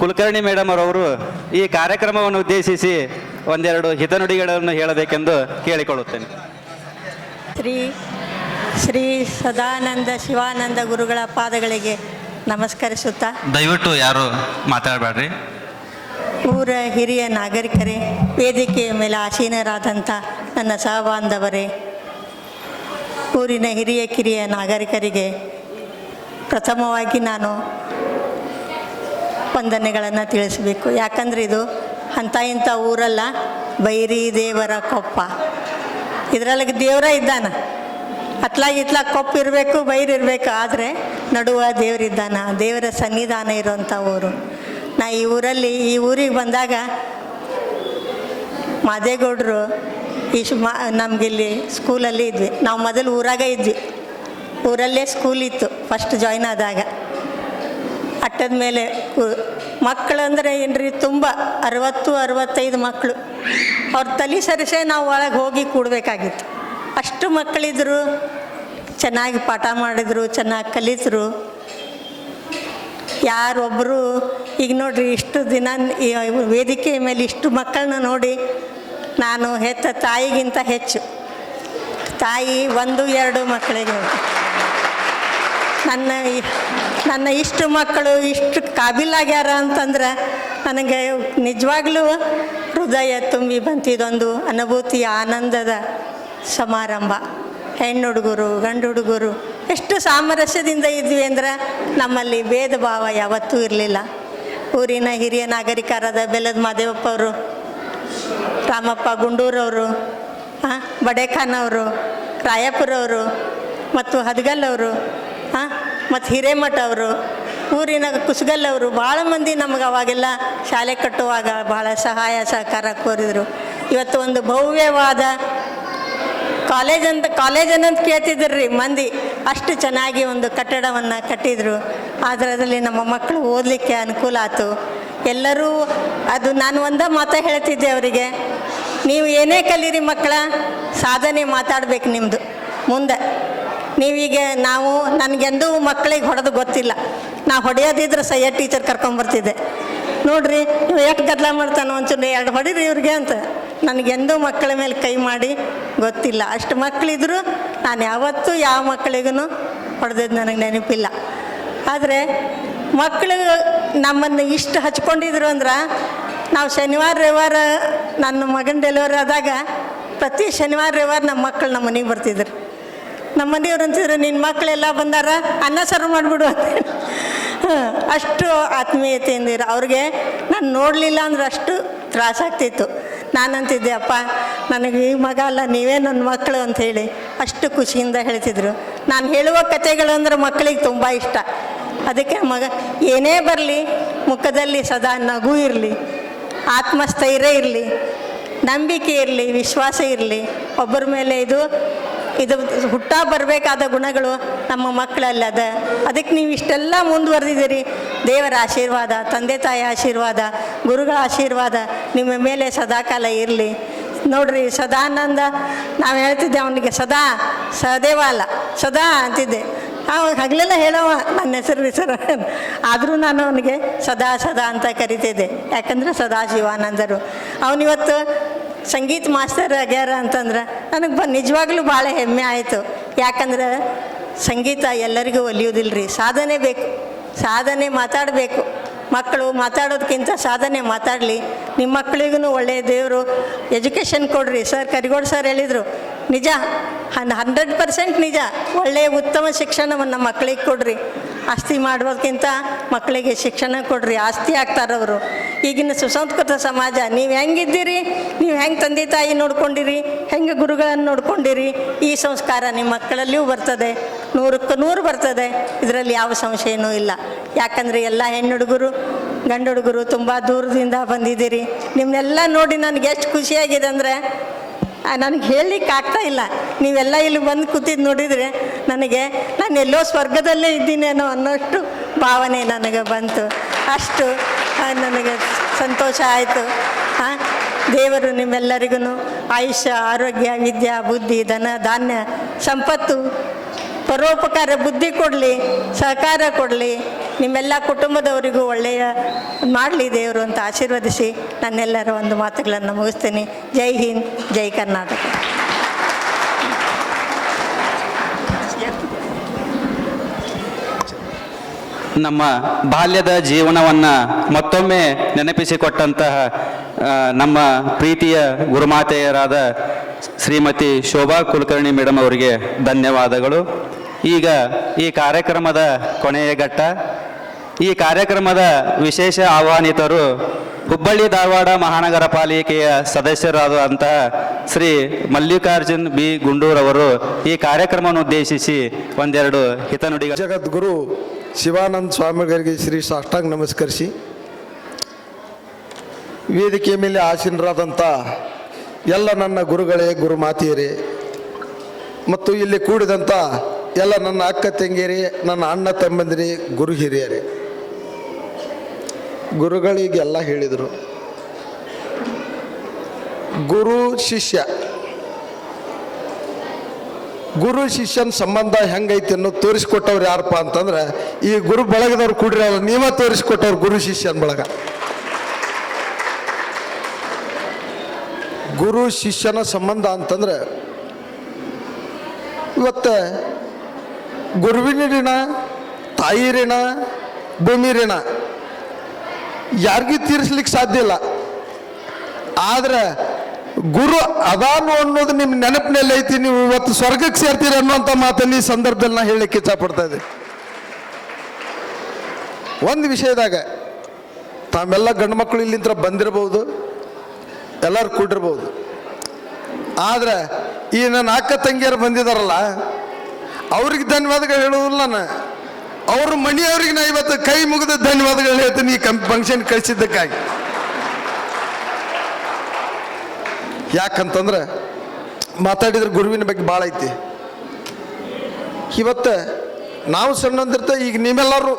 Kulkarni madam ಅವರವರು ಈ ಕಾರ್ಯಕ್ರಮವನ್ನು ಉದ್ದೇಶಿಸಿ ಒಂದೆರಡು ಹಿತನುಡಿಗಳನ್ನು ಹೇಳಬೇಕೆಂದು ಕೇಳಿಕೊಳ್ಳುತ್ತೇನೆ. ಶ್ರೀ ಶ್ರೀ ಸದಾನಂದ ಶಿವಾನಂದ ಗುರುಗಳ ಪಾದಗಳಿಗೆ ನಮಸ್ಕರಿಸುತ್ತಾ. ದಯವಿಟ್ಟು ಯಾರು ಮಾತಾಡಬೇಡ್ರಿ. ಊರ ಹಿರಿಯ ನಾಗರಿಕರೇ ವೇದಿಕೆಯ ಮೇಲೆ ಆಸೀನರಾದಂಥ ನನ್ನ ಸಹಬಾಂಧವರೇ ಊರಿನ ಹಿರಿಯ ಕಿರಿಯ ನಾಗರಿಕರಿಗೆ ಪ್ರಥಮವಾಗಿ ನಾನು ವಂದನೆಗಳನ್ನು ತಿಳಿಸಬೇಕು. ಯಾಕಂದರೆ ಇದು ಅಂಥ ಇಂಥ ಊರಲ್ಲ, ಬೈರಿ ದೇವರ ಕೊಪ್ಪ. ಇದರೊಳಗೆ ದೇವರ ಇದ್ದಾನ. ಅತ್ಲ ಇತ್ಲಾಗ ಕೊಪ್ಪ ಇರಬೇಕು, ಬೈರ್ ಇರಬೇಕು, ಆದರೆ ನಡುವ ದೇವರಿದ್ದಾನ ದೇವರ ಸನ್ನಿಧಾನ ಇರುವಂಥ ಊರು. ನಾ ಈ ಊರಲ್ಲಿ, ಈ ಊರಿಗೆ ಬಂದಾಗ ಮಾದೇಗೌಡರು ಈ ಶು ಮಾ, ನಮಗಿಲ್ಲಿ ಸ್ಕೂಲಲ್ಲಿ ಇದ್ವಿ. ನಾವು ಮೊದಲು ಊರಾಗ ಇದ್ವಿ. ಊರಲ್ಲೇ ಸ್ಕೂಲ್ ಇತ್ತು ಫಸ್ಟ್ ಜಾಯ್ನ್ ಆದಾಗ. ಅಟ್ಟದ ಮೇಲೆ ಮಕ್ಕಳು ಅಂದರೆ ಏನ್ರಿ? ತುಂಬ ಅರವತ್ತು, ಅರವತ್ತೈದು ಮಕ್ಕಳು ಅವ್ರ ತಲೆ ಸರಿಸೆ ನಾವು ಒಳಗೆ ಹೋಗಿ ಕೂಡಬೇಕಾಗಿತ್ತು. ಅಷ್ಟು ಮಕ್ಕಳಿದ್ರು, ಚೆನ್ನಾಗಿ ಪಾಠ ಮಾಡಿದ್ರು, ಚೆನ್ನಾಗಿ ಕಲಿತರು. ಯಾರೊಬ್ಬರು ಈಗ ನೋಡ್ರಿ, ಇಷ್ಟು ದಿನ ವೇದಿಕೆ ಮೇಲೆ ಇಷ್ಟು ಮಕ್ಕಳನ್ನ ನೋಡಿ ನಾನು ಹೆತ್ತ ತಾಯಿಗಿಂತ ಹೆಚ್ಚು. ತಾಯಿ ಒಂದು, ಎರಡು ಮಕ್ಕಳಿಗೆ ನನ್ನ ನನ್ನ ಇಷ್ಟು ಮಕ್ಕಳು ಇಷ್ಟು ಕಾಬಿಲಾಗ್ಯಾರ ಅಂತಂದ್ರೆ ನನಗೆ ನಿಜವಾಗ್ಲೂ ಹೃದಯ ತುಂಬಿ ಬಂತಿದೊಂದು ಅನುಭೂತಿ ಆನಂದದ ಸಮಾರಂಭ. ಹೆಣ್ಣು ಹುಡುಗರು ಗಂಡು ಹುಡುಗರು ಎಷ್ಟು ಸಾಮರಸ್ಯದಿಂದ ಇದ್ವಿ ಅಂದ್ರೆ ನಮ್ಮಲ್ಲಿ ಭೇದ ಭಾವ ಯಾವತ್ತೂ ಇರಲಿಲ್ಲ. ಊರಿನ ಹಿರಿಯ ನಾಗರಿಕರಾದ ಬೆಲ್ಲದ ಮಾದೇವಪ್ಪ ಅವರು, ರಾಮಪ್ಪ ಗುಂಡೂರವರು ಹಾಂ ಬಡೇಖಾನ್ ಅವರು ರಾಯಪುರವರು ಮತ್ತು ಹದಗಲ್ ಅವರು ಹಾಂ ಮತ್ತು ಹಿರೇಮಠ ಅವರು, ಊರಿನ ಕುಸಗಲ್ ಅವರು, ಭಾಳ ಮಂದಿ ನಮ್ಗೆ ಅವಾಗೆಲ್ಲ ಶಾಲೆ ಕಟ್ಟುವಾಗ ಭಾಳ ಸಹಾಯ ಸಹಕಾರ ಕೋರಿದರು. ಇವತ್ತು ಒಂದು ಭವ್ಯವಾದ ಕಾಲೇಜ್ ಅಂತ, ಕಾಲೇಜ್ ಅನ್ನಂತ ಕೇಳ್ತಿದ್ರು ರೀ ಮಂದಿ. ಅಷ್ಟು ಚೆನ್ನಾಗಿ ಒಂದು ಕಟ್ಟಡವನ್ನು ಕಟ್ಟಿದರು. ಅದರಲ್ಲಿ ನಮ್ಮ ಮಕ್ಕಳು ಓದಲಿಕ್ಕೆ ಅನುಕೂಲ ಆಯಿತು ಎಲ್ಲರೂ ಅದು ನಾನು ಒಂದ ಮಾತ ಹೇಳ್ತಿದ್ದೆ ಅವರಿಗೆ, ನೀವು ಏನೇ ಕಲೀರಿ ಮಕ್ಕಳ, ಸಾಧನೆ ಮಾತಾಡ್ಬೇಕು ನಿಮ್ಮದು ಮುಂದೆ. ನೀವೀಗ ನಾವು ನನಗೆಂದೂ ಮಕ್ಕಳಿಗೆ ಹೊಡೆದು ಗೊತ್ತಿಲ್ಲ. ನಾ ಹೊಡೆಯೋದಿದ್ರೆ ಸಯ್ಯ ಟೀಚರ್ ಕರ್ಕೊಂಬರ್ತಿದ್ದೆ ನೋಡ್ರಿ ನೀವು ಎಷ್ಟು ಗದ್ದಲ ಮಾಡ್ತಾನೋ ಒಂಚೂರು ಎರಡು ಹೊಡೀರಿ ಇವ್ರಿಗೆ ಅಂತ. ನನಗೆಂದೂ ಮಕ್ಕಳ ಮೇಲೆ ಕೈ ಮಾಡಿ ಗೊತ್ತಿಲ್ಲ. ಅಷ್ಟು ಮಕ್ಕಳಿದ್ರು ನಾನು ಯಾವತ್ತೂ ಯಾವ ಮಕ್ಕಳಿಗೂ ಹೊಡೆದಿದ್ದು ನನಗೆ ನೆನಪಿಲ್ಲ. ಆದರೆ ಮಕ್ಕಳು ನಮ್ಮನ್ನು ಇಷ್ಟು ಹಚ್ಕೊಂಡಿದ್ರು ಅಂದ್ರೆ ನಾವು ಶನಿವಾರ, ರವಿವಾರ ನನ್ನ ಮಗನ ಡೆಲಿವರಿ ಆದಾಗ ಪ್ರತಿ ಶನಿವಾರ, ರವಿವಾರ ನಮ್ಮ ಮಕ್ಕಳು ನಮ್ಮ ಮನೆಗೆ ಬರ್ತಿದ್ರು. ನಮ್ಮ ಮನೆಯವ್ರು ಅಂತಿದ್ರು ನಿನ್ನ ಮಕ್ಕಳೆಲ್ಲ ಬಂದಾರ, ಅನ್ನ ಸರ್ವ್ ಮಾಡಿಬಿಡು ಅಂತ ಅಷ್ಟು ಆತ್ಮೀಯತೆ ಇರೋ. ಅವ್ರಿಗೆ ನಾನು ನೋಡಲಿಲ್ಲ ಅಂದ್ರೆ ಅಷ್ಟು ತ್ರಾಸಾಗ್ತಿತ್ತು. ನಾನಂತಿದ್ದೆ, ಅಪ್ಪ, ನನಗೆ ಈ ಮಗ ಅಲ್ಲ, ನೀವೇ ನನ್ನ ಮಕ್ಕಳು ಅಂತ ಹೇಳಿ ಅಷ್ಟು ಖುಷಿಯಿಂದ ಹೇಳ್ತಿದ್ರು. ನಾನು ಹೇಳುವ ಕಥೆಗಳು ಅಂದ್ರೆ ಮಕ್ಕಳಿಗೆ ತುಂಬ ಇಷ್ಟ. ಅದಕ್ಕೆ ಮಗ, ಏನೇ ಬರಲಿ, ಮುಖದಲ್ಲಿ ಸದಾ ನಗು ಇರಲಿ, ಆತ್ಮಸ್ಥೈರ್ಯ ಇರಲಿ, ನಂಬಿಕೆ ಇರಲಿ, ವಿಶ್ವಾಸ ಇರಲಿ, ಒಬ್ಬರ ಮೇಲೆ ಇದು ಇದು ಹುಟ್ಟ ಬರಬೇಕಾದ ಗುಣಗಳು ನಮ್ಮ ಮಕ್ಕಳಲ್ಲಿ ಅದ ಅದಕ್ಕೆ ನೀವು ಇಷ್ಟೆಲ್ಲ ಮುಂದುವರೆದಿದ್ದೀರಿ. ದೇವರ ಆಶೀರ್ವಾದ, ತಂದೆ ತಾಯಿ ಆಶೀರ್ವಾದ, ಗುರುಗಳ ಆಶೀರ್ವಾದ ನಿಮ್ಮ ಮೇಲೆ ಸದಾಕಾಲ ಇರಲಿ. ನೋಡ್ರಿ, ಸದಾನಂದ, ನಾವು ಹೇಳ್ತಿದ್ದೆ ಅವನಿಗೆ, ಸದಾ, ಸದೇವ ಅಲ್ಲ, ಸದಾ ಅಂತಿದ್ದೆ. ಅವ ಹಗಲೆಲ್ಲ ಹೇಳವ, ನನ್ನ ಹೆಸರು ಹೆಸರು ಆದರೂ ನಾನು ಅವನಿಗೆ, ಸದಾ ಸದಾ ಅಂತ ಕರಿತಿದ್ದೆ. ಯಾಕಂದ್ರೆ ಸದಾ ಶಿವಾನಂದರು. ಅವನಿವತ್ತು ಸಂಗೀತ ಮಾಸ್ತರ್ ಆಗ್ಯಾರ ಅಂತಂದ್ರೆ ನನಗೆ ಬ ನಿಜವಾಗ್ಲೂ ಭಾಳ ಹೆಮ್ಮೆ ಆಯಿತು. ಯಾಕಂದ್ರೆ ಸಂಗೀತ ಎಲ್ಲರಿಗೂ ಒಲಿಯೋದಿಲ್ಲ ರೀ ಸಾಧನೆ ಬೇಕು. ಸಾಧನೆ ಮಾತಾಡಬೇಕು. ಮಕ್ಕಳು ಮಾತಾಡೋದಕ್ಕಿಂತ ಸಾಧನೆ ಮಾತಾಡಲಿ. ನಿಮ್ಮ ಮಕ್ಕಳಿಗೂ ಒಳ್ಳೆಯ ದೇವರು ಎಜುಕೇಷನ್ ಕೊಡ್ರಿ. ಸರ್ ಕರಿಗೋಡ್ ಸರ್ ಹೇಳಿದರು, ನಿಜ, ಹನ್ ಹಂಡ್ರೆಡ್ ಪರ್ಸೆಂಟ್ ನಿಜ. ಒಳ್ಳೆಯ ಉತ್ತಮ ಶಿಕ್ಷಣವನ್ನು ಮಕ್ಕಳಿಗೆ ಕೊಡ್ರಿ. ಆಸ್ತಿ ಮಾಡೋದಕ್ಕಿಂತ ಮಕ್ಕಳಿಗೆ ಶಿಕ್ಷಣ ಕೊಡ್ರಿ. ಆಸ್ತಿ ಆಗ್ತಾರವರು. ಈಗಿನ ಸುಸಂಸ್ಕೃತ ಸಮಾಜ, ನೀವು ಹೆಂಗಿದ್ದೀರಿ? ನೀವು ಹೆಂಗೆ ತಂದೆ ತಾಯಿ ನೋಡ್ಕೊಂಡಿರಿ? ಹೆಂಗೆ ಗುರುಗಳನ್ನು ನೋಡ್ಕೊಂಡಿರಿ? ಈ ಸಂಸ್ಕಾರ ನಿಮ್ಮ ಮಕ್ಕಳಲ್ಲಿಯೂ ಬರ್ತದೆ. ನೂರಕ್ಕೆ ನೂರು ಬರ್ತದೆ. ಇದರಲ್ಲಿ ಯಾವ ಸಂಶಯನೂ ಇಲ್ಲ. ಯಾಕಂದರೆ ಎಲ್ಲ ಹೆಣ್ಣು ಹುಡುಗರು ಗಂಡು ಹುಡುಗರು ತುಂಬ ದೂರದಿಂದ ಬಂದಿದ್ದೀರಿ. ನಿಮ್ಮನ್ನೆಲ್ಲ ನೋಡಿ ನನಗೆ ಎಷ್ಟು ಖುಷಿಯಾಗಿದೆ ಅಂದರೆ ನನಗೆ ಹೇಳಲಿಕ್ಕೆ ಆಗ್ತಾ ಇಲ್ಲ. ನೀವೆಲ್ಲ ಇಲ್ಲಿ ಬಂದು ಕೂತಿದ್ದು ನೋಡಿದರೆ ನನಗೆ ನಾನು ಎಲ್ಲೋ ಸ್ವರ್ಗದಲ್ಲೇ ಇದ್ದೀನೇನೋ ಅನ್ನೋಷ್ಟು ಭಾವನೆ ನನಗೆ ಬಂತು. ಅಷ್ಟು ನನಗೆ ಸಂತೋಷ ಆಯಿತು. ಹಾಂ ದೇವರು ನಿಮ್ಮೆಲ್ಲರಿಗೂ ಆಯುಷ್ಯ, ಆರೋಗ್ಯ, ವಿದ್ಯಾ, ಬುದ್ಧಿ, ಧನ, ಧಾನ್ಯ, ಸಂಪತ್ತು, ಪರೋಪಕಾರ, ಬುದ್ಧಿ ಕೊಡಲಿ, ಸಹಕಾರ ಕೊಡಲಿ. ನಿಮ್ಮೆಲ್ಲ ಕುಟುಂಬದವರಿಗೂ ಒಳ್ಳೆಯ ಮಾಡಲಿ ದೇವರು ಅಂತ ಆಶೀರ್ವದಿಸಿ ನನ್ನೆಲ್ಲರ ಒಂದು ಮಾತುಗಳನ್ನು ಮುಗಿಸ್ತೀನಿ. ಜೈ ಹಿಂದ್, ಜೈ ಕರ್ನಾಟಕ. ನಮ್ಮ ಬಾಲ್ಯದ ಜೀವನವನ್ನು ಮತ್ತೊಮ್ಮೆ ನೆನಪಿಸಿಕೊಟ್ಟಂತಹ ನಮ್ಮ ಪ್ರೀತಿಯ ಗುರುಮಾತೆಯರಾದ ಶ್ರೀಮತಿ ಶೋಭಾ ಕುಲಕರ್ಣಿ ಮೇಡಮ್ ಅವರಿಗೆ ಧನ್ಯವಾದಗಳು. ಈಗ ಈ ಕಾರ್ಯಕ್ರಮದ ಕೊನೆಯ ಘಟ್ಟ, ಈ ಕಾರ್ಯಕ್ರಮದ ವಿಶೇಷ ಆಹ್ವಾನಿತರು ಹುಬ್ಬಳ್ಳಿ ಧಾರವಾಡ ಮಹಾನಗರ ಪಾಲಿಕೆಯ ಸದಸ್ಯರಾದಂತಹ ಶ್ರೀ ಮಲ್ಲಿಕಾರ್ಜುನ್ ಬಿ ಗುಂಡೂರವರು ಈ ಕಾರ್ಯಕ್ರಮವನ್ನು ಉದ್ದೇಶಿಸಿ ಒಂದೆರಡು ಹಿತನುಡಿ ಜಗದ್ಗುರು ಶಿವಾನಂದ ಸ್ವಾಮಿಗಳಿಗೆ ಶ್ರೀ ಸಾಷ್ಟಾಂಗ ನಮಸ್ಕರಿಸಿ. ವೇದಿಕೆ ಮೇಲೆ ಆಸೀನರಾದಂಥ ಎಲ್ಲ ನನ್ನ ಗುರುಗಳೇ, ಗುರುಮಾತಿಯರೇ, ಮತ್ತು ಇಲ್ಲಿ ಕೂಡಿದಂಥ ಎಲ್ಲ ನನ್ನ ಅಕ್ಕ ತಂಗಿಯರಿ, ನನ್ನ ಅಣ್ಣ ತಮ್ಮಂದಿರಿ, ಗುರು ಹಿರಿಯರೇ. ಗುರುಗಳಿಗೆಲ್ಲ ಹೇಳಿದರು. ಗುರು, ಶಿಷ್ಯ. ಗುರು ಶಿಷ್ಯನ ಸಂಬಂಧ ಹೆಂಗೈತಿ ಅನ್ನೋ ತೋರಿಸ್ಕೊಟ್ಟವ್ರು ಯಾರಪ್ಪ ಅಂತಂದ್ರೆ, ಈ ಗುರು ಬಳಗದವ್ರು ಕುಡಿರಲ್ಲ, ನೀವೇ ತೋರಿಸ್ಕೊಟ್ಟವ್ರು ಗುರು ಶಿಷ್ಯನ ಬಳಗ. ಗುರು ಶಿಷ್ಯನ ಸಂಬಂಧ ಅಂತಂದ್ರೆ, ಇವತ್ತು ಗುರುವಿನ ಋಣ, ತಾಯಿ ಋಣ, ಭೂಮಿ ಋಣ, ಯಾರಿಗೂ ತೀರಿಸ್ಲಿಕ್ಕೆ ಸಾಧ್ಯ ಇಲ್ಲ. ಆದ್ರೆ ಗುರು ಅದಾನು ಅನ್ನೋದು ನಿಮ್ಮ ನೆನಪಿನಲ್ಲಿ ಐತಿ, ನೀವು ಇವತ್ತು ಸ್ವರ್ಗಕ್ಕೆ ಸೇರ್ತೀರಿ ಅನ್ನುವಂಥ ಮಾತನ್ನು ಈ ಸಂದರ್ಭದಲ್ಲಿ ನಾ ಹೇಳಲಿಕ್ಕೆ ಇಚ್ಛಪಡ್ತಾ ಇದ್ದೆ ಒಂದು ವಿಷಯದಾಗ ತಾವೆಲ್ಲ ಗಂಡು ಮಕ್ಕಳು ಇಲ್ಲಿಂದ ಬಂದಿರಬಹುದು, ಎಲ್ಲರೂ ಕೂಡಿರ್ಬೋದು ಆದರೆ ಈ ನನ್ನ ಅಕ್ಕ ತಂಗಿಯರು ಬಂದಿದ್ದಾರಲ್ಲ ಅವ್ರಿಗೆ ಧನ್ಯವಾದಗಳು ಹೇಳೋದಿಲ್ಲ ನಾನು. ಅವರು ಮನೆಯವ್ರಿಗೆ ನಾ ಇವತ್ತು ಕೈ ಮುಗಿದ ಧನ್ಯವಾದಗಳು ಹೇಳ್ತೀನಿ ಈ ಕಂ ಫಂಕ್ಷನ್ ಕಳಿಸಿದ್ದಕ್ಕಾಗಿ. ಯಾಕಂತಂದ್ರೆ ಮಾತಾಡಿದ್ರೆ ಗುರುವಿನ ಬಗ್ಗೆ ಭಾಳ ಐತಿ. ಇವತ್ತು ನಾವು ಸಣ್ಣಂದಿರ್ತ, ಈಗ ನಿಮ್ಮೆಲ್ಲರೂ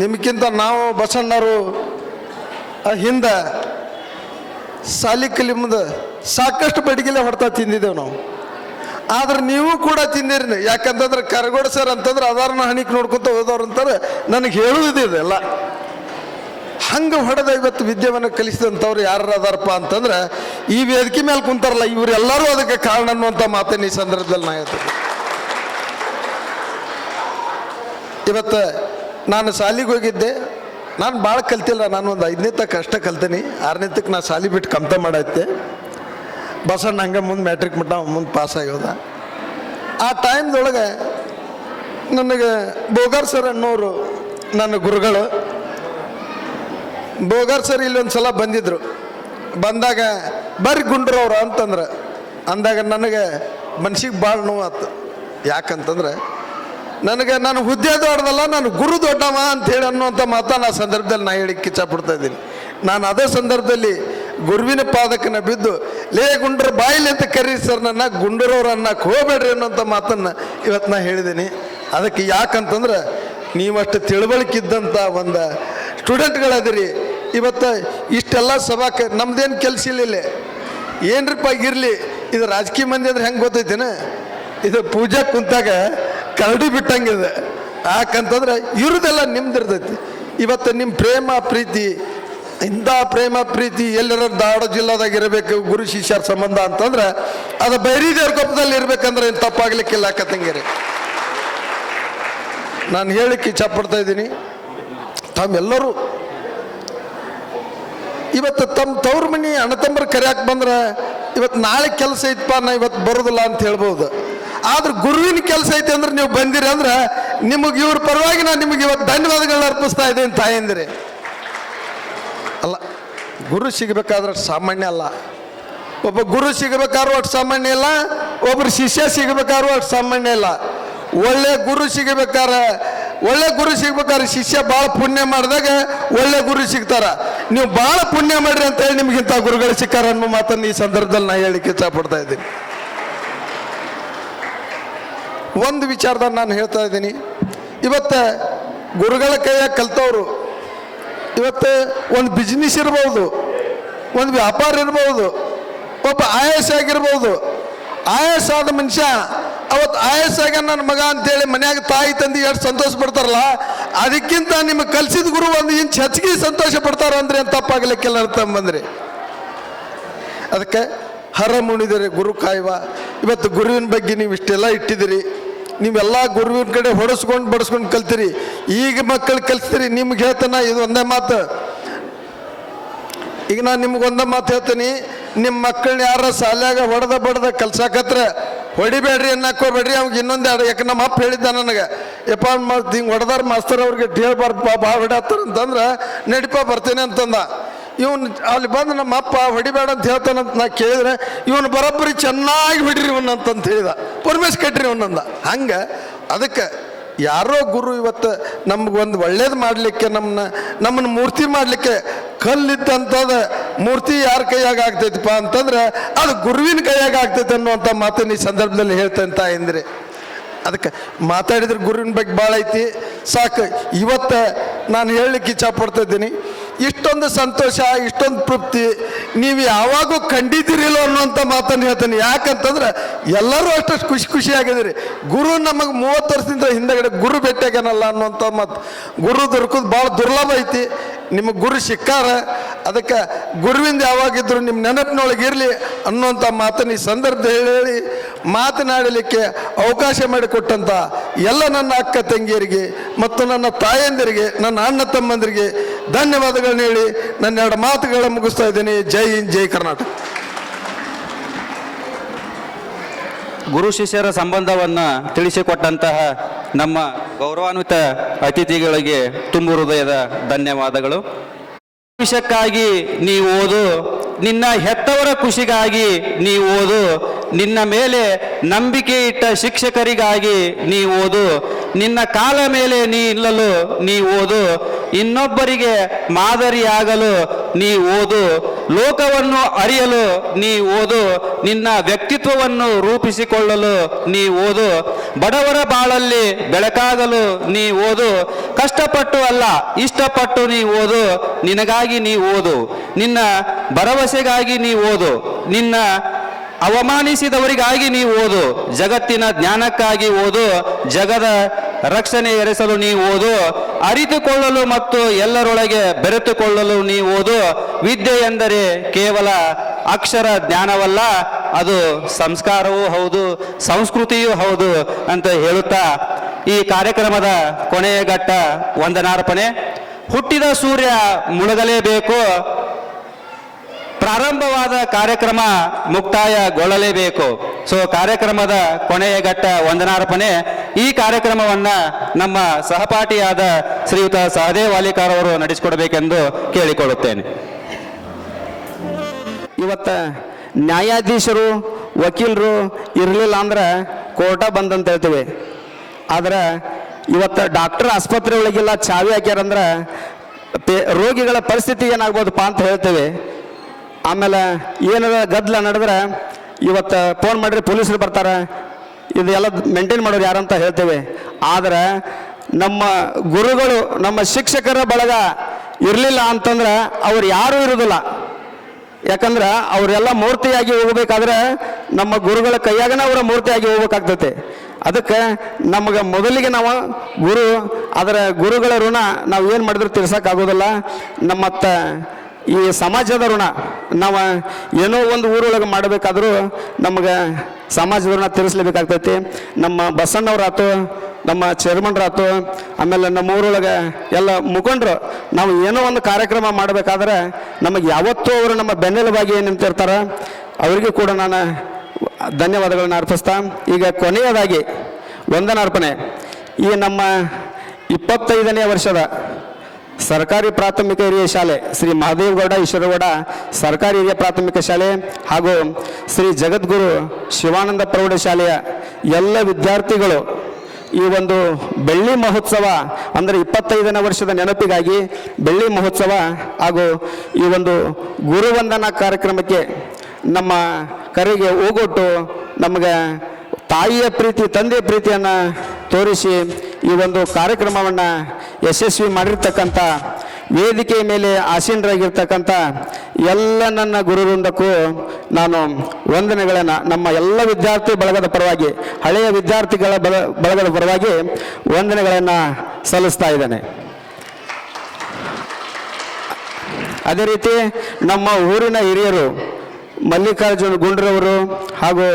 ನಿಮ್ಗಿಂತ ನಾವು ಬಸಣ್ಣರು ಹಿಂದೆ ಸಾಲಿ ಕಲಿ ಸಾಕಷ್ಟು ಬಡಿಗೆಲೆ ಹೊಡ್ತಾ ತಿಂದಿದ್ದೇವೆ ನಾವು. ಆದ್ರೆ ನೀವು ಕೂಡ ತಿಂದಿರಿ. ಯಾಕಂತಂದ್ರೆ ಕರಗೋಡ ಸರ್ ಅಂತಂದ್ರೆ ಅದಾರನ ಹಣಿಕ್ ನೋಡ್ಕೊತ ಹೋದವ್ರು ಅಂತಂದ್ರೆ ನನಗೆ ಹೇಳುವುದಿದೆ ಎಲ್ಲ ಹಂಗೆ ಹೊಡೆದ ಇವತ್ತು ವಿದ್ಯೆಯನ್ನು ಕಲಿಸಿದಂಥವ್ರು ಯಾರು ಅದಾರಪ್ಪ ಅಂತಂದ್ರೆ ಈ ವೇದಿಕೆ ಮೇಲೆ ಕುಂತಾರಲ್ಲ, ಇವರೆಲ್ಲರೂ ಅದಕ್ಕೆ ಕಾರಣ ಅನ್ನುವಂಥ ಮಾತನ್ನ ಈ ಸಂದರ್ಭದಲ್ಲಿ ನಾ ಹೇಳ್ತೀನಿ. ಇವತ್ತು ನಾನು ಶಾಲಿಗೆ ಹೋಗಿದ್ದೆ. ನಾನು ಭಾಳ ಕಲ್ತಿಲ್ಲ, ನಾನು ಒಂದು ಐದನೇ ತಕ್ಕ ಅಷ್ಟೇ ಕಲ್ತೀನಿ. ಆರನೇ ತಕ್ಕ ನಾನು ಶಾಲಿ ಬಿಟ್ಟು ಕಮ್ತ ಮಾಡೈತೆ. ಬಸಣ್ಣ ಹಂಗೆ ಮುಂದೆ ಮ್ಯಾಟ್ರಿಕ್ ಮಟ್ಟ ಮುಂದೆ ಪಾಸ್ ಆಗ್ಯೋದ. ಆ ಟೈಮ್ದೊಳಗೆ ನನಗೆ ಬೋಗಾರ್ ಸರ್ ಅನ್ನೋರು ನನ್ನ ಗುರುಗಳು ಬೋಗಾರ್ ಸರ್ ಇಲ್ಲೊಂದು ಸಲ ಬಂದಿದ್ರು. ಬಂದಾಗ, ಬರ್ರಿ ಗುಂಡ್ರವ್ರ ಅಂತಂದ್ರೆ, ಅಂದಾಗ ನನಗೆ ಮನ್ಸಿಗೆ ಭಾಳ ನೋವಾತು. ಯಾಕಂತಂದ್ರೆ, ನನಗೆ ನಾನು ಹುದ್ದೆ ದೊಡ್ಡದಲ್ಲ, ನಾನು ಗುರು ದೊಡ್ಡವ ಅಂತೇಳಿ ಅನ್ನುವಂಥ ಮಾತನ್ನು ಆ ಸಂದರ್ಭದಲ್ಲಿ ನಾ ಹೇಳಿ ಕಿಚ್ಚಾಪಡ್ತಾ ಇದ್ದೀನಿ. ನಾನು ಅದೇ ಸಂದರ್ಭದಲ್ಲಿ ಗುರುವಿನ ಪಾದಕನ ಬಿದ್ದು, ಲೇ ಗುಂಡ್ರ, ಬಾಯಿಲಿ ಅಂತ ಕರೀರಿ ಸರ್ ನನ್ನ, ಗುಂಡರವ್ರನ್ನ ಹೋಗ್ಬೇಡ್ರಿ ಅನ್ನೋಂಥ ಮಾತನ್ನು ಇವತ್ತು ನಾ ಹೇಳಿದ್ದೀನಿ. ಅದಕ್ಕೆ ಯಾಕಂತಂದ್ರೆ, ನೀವಷ್ಟು ತಿಳುವಳಿಕೆ ಇದ್ದಂಥ ಒಂದು ಸ್ಟೂಡೆಂಟ್ಗಳದಿರಿ. ಇವತ್ತು ಇಷ್ಟೆಲ್ಲ ಸಭಾಕ ನಮ್ದೇನು ಕೆಲಸ ಇಲ್ಲ ಏನ್ರಿಪ್ಪ ಇರಲಿ ಇದು ರಾಜಕೀಯ ಮಂದಿ ಅಂದ್ರೆ ಹೆಂಗೆ ಗೊತ್ತೈತೇನ? ಇದು ಪೂಜಾ ಕುಂತಾಗ ಕರಡಿ ಬಿಟ್ಟಂಗಿದೆ ಯಾಕಂತಂದ್ರೆ ಇವ್ರದೆಲ್ಲ ನಿಮ್ದಿರ್ತೈತಿ. ಇವತ್ತು ನಿಮ್ಮ ಪ್ರೇಮ, ಪ್ರೀತಿ, ಇಂಥ ಪ್ರೇಮ, ಪ್ರೀತಿ ಎಲ್ಲರ ಧಾರವಾಡ ಜಿಲ್ಲಾದಾಗ ಇರಬೇಕು, ಗುರು, ಶಿಷ್ಯರ ಸಂಬಂಧ ಅಂತಂದ್ರೆ ಅದು ಬೈರಿ ದೇವ್ರ ಕೊಪ್ಪದಲ್ಲಿ ಇರ್ಬೇಕಂದ್ರೆ ಏನು ತಪ್ಪಾಗ್ಲಿಕ್ಕಿಲ್ಲ ಅಕ್ಕತಂಗಿರಿ ನಾನು ಹೇಳಿಕ್ಕೆ ಇಚ್ಛಪಡ್ತಾ ಇದ್ದೀನಿ. ತಾವೆಲ್ಲರೂ ಇವತ್ತು ತಮ್ಮ ತವ್ರ ಮನೆ ಅಣ್ಣತಮ್ಮರು ಕರ್ಯಾಕ್ ಬಂದ್ರೆ ಇವತ್ತು ನಾಳೆ ಕೆಲಸ ಐತಪ್ಪ, ನಾ ಇವತ್ತು ಬರೋದಿಲ್ಲ ಅಂತ ಹೇಳ್ಬೋದು. ಆದ್ರೆ ಗುರುವಿನ ಕೆಲಸ ಐತೆ ಅಂದ್ರೆ ನೀವು ಬಂದಿರಿ ಅಂದ್ರೆ ನಿಮಗೆ ಇವ್ರ ಪರವಾಗಿ ನಾನು ನಿಮಗೆ ಇವತ್ತು ಧನ್ಯವಾದಗಳನ್ನ ಅರ್ಪಿಸ್ತಾ ಇದ್ದೀನಿ ತಾಯಂದಿರಿ. ಅಲ್ಲ, ಗುರು ಸಿಗಬೇಕಾದ್ರೆ ಸಾಮಾನ್ಯ ಅಲ್ಲ. ಒಬ್ಬ ಗುರು ಸಿಗಬೇಕಾದ್ರೂ ಅಷ್ಟು ಸಾಮಾನ್ಯ ಇಲ್ಲ ಒಬ್ಬರು ಶಿಷ್ಯ ಸಿಗಬೇಕಾದ್ರೂ ಅಷ್ಟು ಸಾಮಾನ್ಯ ಇಲ್ಲ. ಒಳ್ಳೆ ಗುರು ಸಿಗಬೇಕಾದ್ರೆ ಒಳ್ಳೆ ಗುರು ಸಿಗ್ಬೇಕಾದ್ರೆ ಶಿಷ್ಯ ಭಾಳ ಪುಣ್ಯ ಮಾಡಿದಾಗ ಒಳ್ಳೆ ಗುರು ಸಿಗ್ತಾರ. ನೀವು ಭಾಳ ಪುಣ್ಯ ಮಾಡ್ರಿ ಅಂತ ಹೇಳಿ ನಿಮ್ಗಿಂತ ಗುರುಗಳು ಸಿಕ್ಕಾರ ಅನ್ನೋ ಮಾತನ್ನು ಈ ಸಂದರ್ಭದಲ್ಲಿ ನಾ ಹೇಳಿಕ್ಕೆ ಪಡ್ತಾ ಇದ್ದೀನಿ. ಒಂದು ವಿಚಾರದಾಗ ನಾನು ಹೇಳ್ತಾ ಇದ್ದೀನಿ. ಇವತ್ತು ಗುರುಗಳ ಕೈಯ ಕಲ್ತವ್ರು. ಇವತ್ತು ಒಂದು ಬಿಸ್ನೆಸ್ ಇರ್ಬೋದು, ಒಂದು ವ್ಯಾಪಾರ ಇರ್ಬೋದು, ಒಬ್ಬ ಆಯಾಸ ಆಗಿರ್ಬೋದು ಆಯಾಸ ಆದ ಮನುಷ್ಯ ಅವತ್ತು ಆಯಸ್ಸಾಗ ನನ್ನ ಮಗ ಅಂತೇಳಿ ಮನ್ಯಾಗ ತಾಯಿ ತಂದೆ ಎಷ್ಟು ಸಂತೋಷ ಪಡ್ತಾರಲ್ಲ, ಅದಕ್ಕಿಂತ ನಿಮಗೆ ಕಲಿಸಿದ ಗುರು ಒಂದು ಇಂಚ್ ಹೆಚ್ಚಿಗೆ ಸಂತೋಷ ಪಡ್ತಾರ ಅಂದ್ರೆ ಏನು ಅರ್ಥ ಬಂದ್ರಿ ಅದಕ್ಕೆ ಹರ ಮುಣಿದಿರಿ ಗುರು ಕಾಯುವ. ಇವತ್ತು ಗುರುವಿನ ಬಗ್ಗೆ ನೀವು ಇಷ್ಟೆಲ್ಲ ಇಟ್ಟಿದ್ದೀರಿ. ನೀವೆಲ್ಲ ಗುರುವಿನ ಕಡೆ ಹೊಡೆಸ್ಕೊಂಡು ಬಡಿಸ್ಕೊಂಡು ಕಲ್ತೀರಿ. ಈಗ ಮಕ್ಕಳು ಕಲಿಸ್ತೀರಿ, ನಿಮ್ಗೆ ಹೇಳ್ತಾನ ಇದು ಒಂದೇ ಮಾತು. ಈಗ ನಾನು ನಿಮ್ಗೆ ಒಂದೇ ಮಾತು ಹೇಳ್ತೀನಿ, ನಿಮ್ಮ ಮಕ್ಕಳನ್ನ ಯಾರ ಶಾಲ್ಯಾಗ ಹೊಡೆದ ಬಡ್ದ ಕಲ್ಸಾಕತ್ರ ಹೊಡಿಬೇಡ್ರಿ ಅನ್ನಕ್ಕೋಬೇಡ್ರಿ ಅವ್ಗೆ ಇನ್ನೊಂದು ಎರಡು ಯಾಕೆ ನಮ್ಮ ಅಪ್ಪ ಹೇಳಿದ್ದ ನನಗೆ. ಯಪ್ಪ ಮಸ್ತ್ ಹಿಂಗೆ ಹೊಡೆದಾರ ಮಾಸ್ತರ್ ಅವ್ರಿಗೆ ಹೇಳ್ಬಾರ್ದಪ್ಪ ಭಾಳ ಹೊಡ್ಯಾತ್ತಾರ ಅಂತಂದ್ರೆ ನಡಿಪ ಬರ್ತೀನಿ ಅಂತಂದ. ಇವನು ಅಲ್ಲಿ ಬಂದು ನಮ್ಮ ಅಪ್ಪ, ಹೊಡಿಬೇಡ ಅಂತ ಹೇಳ್ತಾನಂತ ನಾ ಕೇಳಿದ್ರೆ, ಇವನು ಬರೋಬ್ಬರಿ ಚೆನ್ನಾಗಿ ಬಿಡ್ರಿ ಇವನ್ನಂತಂತ ಹೇಳಿದ. ಪರ್ಮೇಶ್ ಕಟ್ರಿ ಇವನಂದ ಹಂಗೆ, ಅದಕ್ಕೆ ಯಾರೋ ಗುರು ಇವತ್ತು ನಮ್ಗೊಂದು ಒಳ್ಳೇದು ಮಾಡಲಿಕ್ಕೆ ನಮ್ಮನ್ನ ನಮ್ಮನ್ನು ಮೂರ್ತಿ ಮಾಡಲಿಕ್ಕೆ ಕಲ್ಲಿದ್ದಂಥದ್ದು ಮೂರ್ತಿ ಯಾರ ಕೈಯಾಗ ಆಗ್ತೈತಿಪ್ಪ ಅಂತಂದ್ರೆ ಅದು ಗುರುವಿನ ಕೈಯಾಗ ಆಗ್ತೈತೆ ಅನ್ನುವಂಥ ಮಾತನ್ನು ಈ ಸಂದರ್ಭದಲ್ಲಿ ಹೇಳ್ತಂತ ಎಂದ್ರೆ ಅದಕ್ಕೆ ಮಾತಾಡಿದ್ರೆ ಗುರುವಿನ ಬಗ್ಗೆ ಭಾಳ ಐತಿ. ಸಾಕು, ಇವತ್ತು ನಾನು ಹೇಳಲಿಕ್ಕೆ ಇಚ್ಛಪಡ್ತಾ ಇದ್ದೀನಿ. ಇಷ್ಟೊಂದು ಸಂತೋಷ, ಇಷ್ಟೊಂದು ತೃಪ್ತಿ ನೀವು ಯಾವಾಗೂ ಕಂಡಿದ್ದೀರಿಲ್ಲೋ ಅನ್ನುವಂಥ ಮಾತನ್ನು ಹೇಳ್ತೀನಿ. ಯಾಕಂತಂದ್ರೆ ಎಲ್ಲರೂ ಅಷ್ಟಷ್ಟು ಖುಷಿ ಖುಷಿಯಾಗಿದ್ದೀರಿ ಗುರು ನಮಗೆ ಮೂವತ್ತು ವರ್ಷದಿಂದ ಹಿಂದೆಗಡೆ ಗುರು ಭೇಟಿಯಾಗ್ಯಾನಲ್ಲ ಅನ್ನುವಂಥ ಮಾತು. ಗುರು ದೊರಕೋದು ಭಾಳ ದುರ್ಲಭ ಐತಿ. ನಿಮಗೆ ಗುರು ಸಿಕ್ಕಾರ. ಅದಕ್ಕೆ ಗುರುವಿಂದ ಯಾವಾಗಿದ್ರು ನಿಮ್ಮ ನೆನಪಿನೊಳಗೆ ಇರಲಿ ಅನ್ನುವಂಥ ಮಾತನ್ನು ಈ ಸಂದರ್ಭ ಹೇಳಿ ಮಾತನಾಡಲಿಕ್ಕೆ ಅವಕಾಶ ಮಾಡಿಕೊಟ್ಟಂಥ ಎಲ್ಲ ನನ್ನ ಅಕ್ಕ ತಂಗಿಯರಿಗೆ ಮತ್ತು ನನ್ನ ತಾಯಂದಿರಿಗೆ, ನನ್ನ ಅಣ್ಣ ತಮ್ಮಂದಿರಿಗೆ ಧನ್ಯವಾದಗಳನ್ನ ಹೇಳಿ ನನ್ನ ಎರಡು ಮಾತುಗಳ ಮುಗಿಸ್ತಾ ಇದ್ದೀನಿ. ಜೈ ಹಿಂದ್, ಜೈ ಕರ್ನಾಟಕ. ಗುರು ಶಿಷ್ಯರ ಸಂಬಂಧವನ್ನ ತಿಳಿಸಿಕೊಟ್ಟಂತಹ ನಮ್ಮ ಗೌರವಾನ್ವಿತ ಅತಿಥಿಗಳಿಗೆ ತುಂಬು ಹೃದಯದ ಧನ್ಯವಾದಗಳು. ವಿಷಯಕ್ಕಾಗಿ ನೀ ಓದು, ನಿನ್ನ ಹೆತ್ತವರ ಖುಷಿಗಾಗಿ ನೀ ಓದು, ನಿನ್ನ ಮೇಲೆ ನಂಬಿಕೆ ಇಟ್ಟ ಶಿಕ್ಷಕರಿಗಾಗಿ ನೀ ಓದು, ನಿನ್ನ ಕಾಲ ಮೇಲೆ ನೀ ಇಲ್ಲಲು ನೀ ಓದು ಇನ್ನೊಬ್ಬರಿಗೆ ಮಾದರಿಯಾಗಲು ನೀ ಓದು, ಲೋಕವನ್ನು ಅರಿಯಲು ನೀ ಓದು, ನಿನ್ನ ವ್ಯಕ್ತಿತ್ವವನ್ನು ರೂಪಿಸಿಕೊಳ್ಳಲು ನೀ ಓದು, ಬಡವರ ಬಾಳಲ್ಲಿ ಬೆಳಕಾಗಲು ನೀ ಓದು, ಕಷ್ಟಪಟ್ಟು ಅಲ್ಲ, ಇಷ್ಟಪಟ್ಟು ನೀ ಓದು, ನಿನಗಾಗಿ ನೀ ಓದು, ನಿನ್ನ ಭರವಸೆಗಾಗಿ ನೀ ಓದು, ನಿನ್ನ ಅವಮಾನಿಸಿದವರಿಗಾಗಿ ನೀ ಓದು, ಜಗತ್ತಿನ ಜ್ಞಾನಕ್ಕಾಗಿ ಓದು, ಜಗದ ರಕ್ಷಣೆ ಎರೆಸಲು ನೀ ಓದು, ಅರಿತುಕೊಳ್ಳಲು ಮತ್ತು ಎಲ್ಲರೊಳಗೆ ಬೆರೆತುಕೊಳ್ಳಲು ನೀ ಓದು. ವಿದ್ಯೆ ಎಂದರೆ ಕೇವಲ ಅಕ್ಷರ ಜ್ಞಾನವಲ್ಲ, ಅದು ಸಂಸ್ಕಾರವೂ ಹೌದು, ಸಂಸ್ಕೃತಿಯೂ ಹೌದು ಅಂತ ಹೇಳುತ್ತಾ ಈ ಕಾರ್ಯಕ್ರಮದ ಕೊನೆಯ ಘಟ್ಟ ವಂದನಾರ್ಪಣೆ. ಹುಟ್ಟಿದ ಸೂರ್ಯ ಮುಳುಗಲೇಬೇಕು, ಪ್ರಾರಂಭವಾದ ಕಾರ್ಯಕ್ರಮ ಮುಕ್ತಾಯಗೊಳ್ಳಲೇಬೇಕು. ಸೊ, ಕಾರ್ಯಕ್ರಮದ ಕೊನೆಯ ಘಟ್ಟ ವಂದನಾರ್ಪಣೆ. ಈ ಕಾರ್ಯಕ್ರಮವನ್ನ ನಮ್ಮ ಸಹಪಾಠಿಯಾದ ಶ್ರೀಯುತ ಸಹದೇವ್ ವಾಲಿಕಾರ್ ಅವರು ನಡೆಸಿಕೊಡಬೇಕೆಂದು ಕೇಳಿಕೊಳ್ಳುತ್ತೇನೆ. ಇವತ್ತ ನ್ಯಾಯಾಧೀಶರು, ವಕೀಲರು ಇರಲಿಲ್ಲ ಅಂದ್ರೆ ಕೋರ್ಟ ಬಂದಂತ ಹೇಳ್ತೀವಿ. ಆದ್ರೆ ಇವತ್ತು ಡಾಕ್ಟರ್ ಆಸ್ಪತ್ರೆ ಒಳಗೆಲ್ಲ ಚಾವಿ ಹಾಕ್ಯಾರಂದ್ರೆ ಪೇ, ರೋಗಿಗಳ ಪರಿಸ್ಥಿತಿ ಏನಾಗ್ಬೋದಪ್ಪ ಅಂತ ಹೇಳ್ತೇವೆ. ಆಮೇಲೆ ಏನಾರ ಗದ್ದಲ ನಡೆದ್ರೆ ಇವತ್ತು ಫೋನ್ ಮಾಡಿದ್ರೆ ಪೊಲೀಸರು ಬರ್ತಾರೆ. ಇದೆಲ್ಲ ಮೇಂಟೈನ್ ಮಾಡೋರು ಯಾರಂತ ಹೇಳ್ತೇವೆ. ಆದರೆ ನಮ್ಮ ಗುರುಗಳು, ನಮ್ಮ ಶಿಕ್ಷಕರ ಬಳಗ ಇರಲಿಲ್ಲ ಅಂತಂದ್ರೆ ಅವ್ರು ಯಾರೂ ಇರೋದಿಲ್ಲ. ಯಾಕಂದ್ರೆ ಅವರೆಲ್ಲ ಮೂರ್ತಿಯಾಗಿ ಹೋಗಬೇಕಾದ್ರೆ ನಮ್ಮ ಗುರುಗಳ ಕೈಯಾಗನ ಅವರ ಮೂರ್ತಿಯಾಗಿ ಹೋಗ್ಬೇಕಾಗ್ತೈತೆ. ಅದಕ್ಕೆ ನಮಗೆ ಮೊದಲಿಗೆ ನಾವು ಗುರು ಅದರ ಗುರುಗಳ ಋಣ ನಾವು ಏನು ಮಾಡಿದ್ರು ತೀರ್ಸೋಕ್ಕಾಗೋದಿಲ್ಲ. ನಮ್ಮ ಮತ್ತ ಈ ಸಮಾಜದ ಋಣ. ನಾವು ಏನೋ ಒಂದು ಊರೊಳಗೆ ಮಾಡಬೇಕಾದ್ರೂ ನಮಗೆ ಸಮಾಜದ ಋಣ ತೀರಿಸಲೇಬೇಕಾಗ್ತೈತಿ. ನಮ್ಮ ಬಸಣ್ಣವ್ರಾತು, ನಮ್ಮ ಚೇರ್ಮನ್ರಾತು, ಆಮೇಲೆ ನಮ್ಮ ಊರೊಳಗೆ ಎಲ್ಲ ಮುಖಂಡರು, ನಾವು ಏನೋ ಒಂದು ಕಾರ್ಯಕ್ರಮ ಮಾಡಬೇಕಾದ್ರೆ ನಮಗೆ ಯಾವತ್ತೂ ಅವರು ನಮ್ಮ ಬೆನ್ನೆಲುಬಾಗಿ ನಿಂತಿರ್ತಾರೆ. ಅವರಿಗೂ ಕೂಡ ನಾನು ಧನ್ಯವಾದಗಳನ್ನು ಅರ್ಪಿಸ್ತಾ, ಈಗ ಕೊನೆಯದಾಗಿ ವಂದನಾರ್ಪಣೆ. ಈ ನಮ್ಮ ಇಪ್ಪತ್ತೈದನೇ ವರ್ಷದ ಸರ್ಕಾರಿ ಪ್ರಾಥಮಿಕ ಹಿರಿಯ ಶಾಲೆ ಶ್ರೀ ಮಹದೇವಗೌಡ, ಈಶ್ವರಗೌಡ ಸರ್ಕಾರಿ ಹಿರಿಯ ಪ್ರಾಥಮಿಕ ಶಾಲೆ ಹಾಗೂ ಶ್ರೀ ಜಗದ್ಗುರು ಶಿವಾನಂದ ಪ್ರೌಢಶಾಲೆಯ ಎಲ್ಲ ವಿದ್ಯಾರ್ಥಿಗಳು ಈ ಒಂದು ಬೆಳ್ಳಿ ಮಹೋತ್ಸವ ಅಂದರೆ ಇಪ್ಪತ್ತೈದನೇ ವರ್ಷದ ನೆನಪಿಗಾಗಿ ಬೆಳ್ಳಿ ಮಹೋತ್ಸವ ಹಾಗೂ ಈ ಒಂದು ಗುರುವಂದನಾ ಕಾರ್ಯಕ್ರಮಕ್ಕೆ ನಮ್ಮ ಕರೆಗೆ ಹೋಗೊಟ್ಟು ನಮಗೆ ತಾಯಿಯ ಪ್ರೀತಿ, ತಂದೆಯ ಪ್ರೀತಿಯನ್ನು ತೋರಿಸಿ ಈ ಒಂದು ಕಾರ್ಯಕ್ರಮವನ್ನು ಯಶಸ್ವಿ ಮಾಡಿರ್ತಕ್ಕಂಥ ವೇದಿಕೆಯ ಮೇಲೆ ಆಸೀನರಾಗಿರ್ತಕ್ಕಂಥ ಎಲ್ಲ ನನ್ನ ಗುರುವೃಂದಕ್ಕೂ ನಾನು ವಂದನೆಗಳನ್ನು ನಮ್ಮ ಎಲ್ಲ ವಿದ್ಯಾರ್ಥಿ ಬಳಗದ ಪರವಾಗಿ, ಹಳೆಯ ವಿದ್ಯಾರ್ಥಿಗಳ ಬಲ, ಬಳಗದ ಪರವಾಗಿ ವಂದನೆಗಳನ್ನು ಸಲ್ಲಿಸ್ತಾ ಇದ್ದೇನೆ. ಅದೇ ರೀತಿ ನಮ್ಮ ಊರಿನ ಹಿರಿಯರು ಮಲ್ಲಿಕಾರ್ಜುನ್ ಗುಂಡ್ರವರು ಹಾಗೂ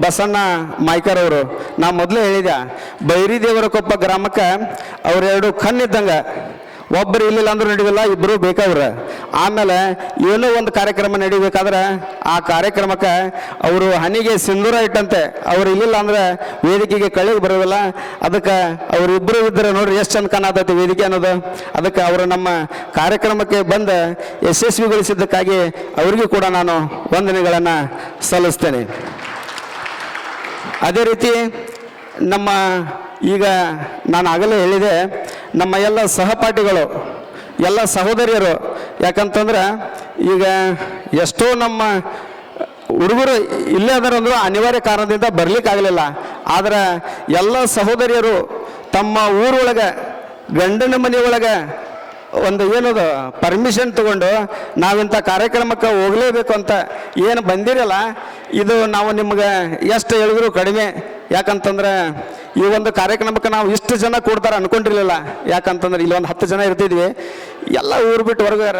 ಬಸಣ್ಣ ಮಾಯ್ಕರವರು ನಾ ಮೊದಲೇ ಹೇಳಿದ ಬೈರಿದೇವರ ಕೊಪ್ಪ ಗ್ರಾಮಕ್ಕೆ ಅವರೆರಡು ಕಣ್ಣಿದ್ದಂಗೆ. ಒಬ್ಬರು ಇಲ್ಲಿಲ್ಲ ಅಂದ್ರೂ ನಡೆಯೋದಿಲ್ಲ ಇಬ್ಬರು ಬೇಕಾವ್ರ ಆಮೇಲೆ ಏನೋ ಒಂದು ಕಾರ್ಯಕ್ರಮ ನಡಿಬೇಕಾದ್ರೆ ಆ ಕಾರ್ಯಕ್ರಮಕ್ಕೆ ಅವರು ಹನಿಗೆ ಸಿಂಧೂರ ಇಟ್ಟಂತೆ. ಅವ್ರು ಇಲ್ಲಿಲ್ಲ ಅಂದ್ರೆ ವೇದಿಕೆಗೆ ಕಳೆಗೆ ಬರೋದಿಲ್ಲ. ಅದಕ್ಕೆ ಅವರಿಬ್ಬರು ಇದ್ದರೆ ನೋಡ್ರಿ ಎಷ್ಟು ಚಂದ ಕಾಣತೈತಿ ವೇದಿಕೆ ಅನ್ನೋದು. ಅದಕ್ಕೆ ಅವರು ನಮ್ಮ ಕಾರ್ಯಕ್ರಮಕ್ಕೆ ಬಂದ ಯಶಸ್ವಿಗೊಳಿಸಿದ್ದಕ್ಕಾಗಿ ಅವರಿಗೂ ಕೂಡ ನಾನು ವಂದನೆಗಳನ್ನು ಸಲ್ಲಿಸ್ತೇನೆ. ಅದೇ ರೀತಿ ನಮ್ಮ ಈಗ ನಾನು ಆಗಲೇ ಹೇಳಿದೆ ನಮ್ಮ ಎಲ್ಲ ಸಹಪಾಠಿಗಳು, ಎಲ್ಲ ಸಹೋದರಿಯರು, ಯಾಕಂತಂದ್ರೆ ಈಗ ಎಷ್ಟೋ ನಮ್ಮ ಹುಡುಗರು ಇಲ್ಲೇ ಅದರಂದ್ರು ಅನಿವಾರ್ಯ ಕಾರಣದಿಂದ ಬರಲಿಕ್ಕಾಗಲಿಲ್ಲ. ಆದ್ರೆ ಎಲ್ಲ ಸಹೋದರಿಯರು ತಮ್ಮ ಊರೊಳಗೆ, ಗಂಡನ ಮನೆಯೊಳಗೆ ಒಂದು ಏನದು ಪರ್ಮಿಷನ್ ತಗೊಂಡು ನಾವಿಂಥ ಕಾರ್ಯಕ್ರಮಕ್ಕೆ ಹೋಗಲೇಬೇಕು ಅಂತ ಏನು ಬಂದಿರಲ್ಲ ಇದು ನಾವು ನಿಮ್ಗೆ ಎಷ್ಟು ಹೇಳಿದ್ರು ಕಡಿಮೆ. ಯಾಕಂತಂದ್ರೆ ಈ ಒಂದು ಕಾರ್ಯಕ್ರಮಕ್ಕೆ ನಾವು ಇಷ್ಟು ಜನ ಕೊಡ್ತಾರೆ ಅನ್ಕೊಂಡಿರ್ಲಿಲ್ಲ. ಯಾಕಂತಂದ್ರೆ ಇಲ್ಲಿ ಒಂದು ಹತ್ತು ಜನ ಇರ್ತಿದ್ವಿ. ಎಲ್ಲ ಊರು ಬಿಟ್ಟು ಹೊರಗಾರ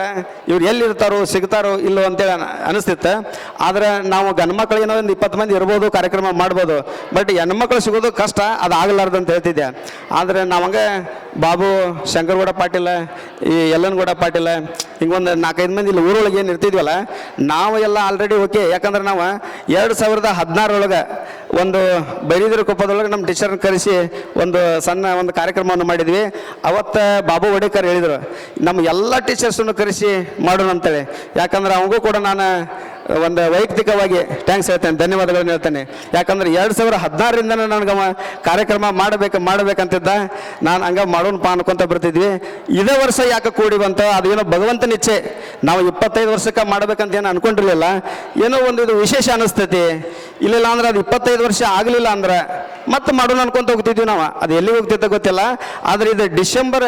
ಇವ್ರು ಎಲ್ಲಿರ್ತಾರೋ, ಸಿಗ್ತಾರೋ, ಇಲ್ಲೋ ಅಂತೇಳಿ ಅನ- ಅನಿಸ್ತಿತ್ತು. ಆದ್ರೆ ನಾವು ಗಂಡ್ಮಕ್ಳು ಏನೋ ಒಂದು ಇಪ್ಪತ್ತು ಮಂದಿ ಇರ್ಬೋದು, ಕಾರ್ಯಕ್ರಮ ಮಾಡ್ಬೋದು. ಬಟ್ ಹೆಣ್ಮಕ್ಳು ಸಿಗೋದು ಕಷ್ಟ, ಅದು ಆಗಲಾರ್ದು ಅಂತ ಹೇಳ್ತಿದ್ದೆ. ಆದರೆ ನಾವಂಗೆ ಬಾಬು ಶಂಕರಗೌಡ ಪಾಟೀಲ, ಈ ಎಲ್ಲನಗೌಡ ಪಾಟೀಲ, ಹಿಂಗೊಂದು ನಾಲ್ಕೈದು ಮಂದಿ ಇಲ್ಲಿ ಊರೊಳಗೆ ಏನು ಇರ್ತಿದ್ವಲ್ಲ, ನಾವು ಎಲ್ಲ ಆಲ್ರೆಡಿ ಓಕೆ ಯಾಕಂದ್ರೆ ನಾವು ಎರಡು ಸಾವಿರದ ಹದಿನಾರೊಳಗೆ ಒಂದು ಬೈರಿದ್ರ ಕೊಪ್ಪದೊಳಗೆ ನಮ್ಮ ಟೀಚರ್ನ ಕರೆಸಿ ಒಂದು ಸಣ್ಣ ಒಂದು ಕಾರ್ಯಕ್ರಮವನ್ನು ಮಾಡಿದ್ವಿ. ಅವತ್ತು ಬಾಬು ವಡೇಕರ್ ಹೇಳಿದರು, ನಮ್ಮ ಎಲ್ಲ ಟೀಚರ್ಸನ್ನು ಕರೆಸಿ ಮಾಡೋಣ ಅಂತೇಳಿ ಯಾಕಂದ್ರೆ ಅವಂಗೂ ಕೂಡ ನಾನು ಒಂದು ವೈಯಕ್ತಿಕವಾಗಿ ಥ್ಯಾಂಕ್ಸ್ ಹೇಳ್ತೇನೆ, ಧನ್ಯವಾದಗಳನ್ನು ಹೇಳ್ತೇನೆ. ಯಾಕಂದ್ರೆ ಎರಡು ಸಾವಿರ ಹದಿನಾರರಿಂದ ನನಗೆ ಕಾರ್ಯಕ್ರಮ ಮಾಡಬೇಕು, ಮಾಡಬೇಕಂತಿದ್ದ. ನಾನು ಹಂಗ ಮಾಡೋಣಪ್ಪ ಅನ್ಕೊಂತ ಬರ್ತಿದ್ವಿ. ಇದೇ ವರ್ಷ ಯಾಕೆ ಕೂಡಿ ಬಂತ? ಅದೇನೋ ಭಗವಂತನ ಇಚ್ಛೆ ನಾವು ಇಪ್ಪತ್ತೈದು ವರ್ಷಕ್ಕೆ ಮಾಡ್ಬೇಕಂತ ಏನು ಅನ್ಕೊಂಡಿರ್ಲಿಲ್ಲ. ಏನೋ ಒಂದು ಇದು ವಿಶೇಷ ಅನಿಸ್ತೈತಿ. ಇಲ್ಲಿಲ್ಲ ಅಂದ್ರೆ ಅದು ಇಪ್ಪತ್ತೈದು ವರ್ಷ ಆಗಲಿಲ್ಲ ಅಂದ್ರೆ ಮತ್ತೆ ಮಾಡೋಣ ಅನ್ಕೊಂತ ಹೋಗ್ತಿದ್ವಿ ನಾವು. ಅದು ಎಲ್ಲಿ ಹೋಗ್ತಿತ್ತ ಗೊತ್ತಿಲ್ಲ. ಆದರೆ ಇದು ಡಿಸೆಂಬರ್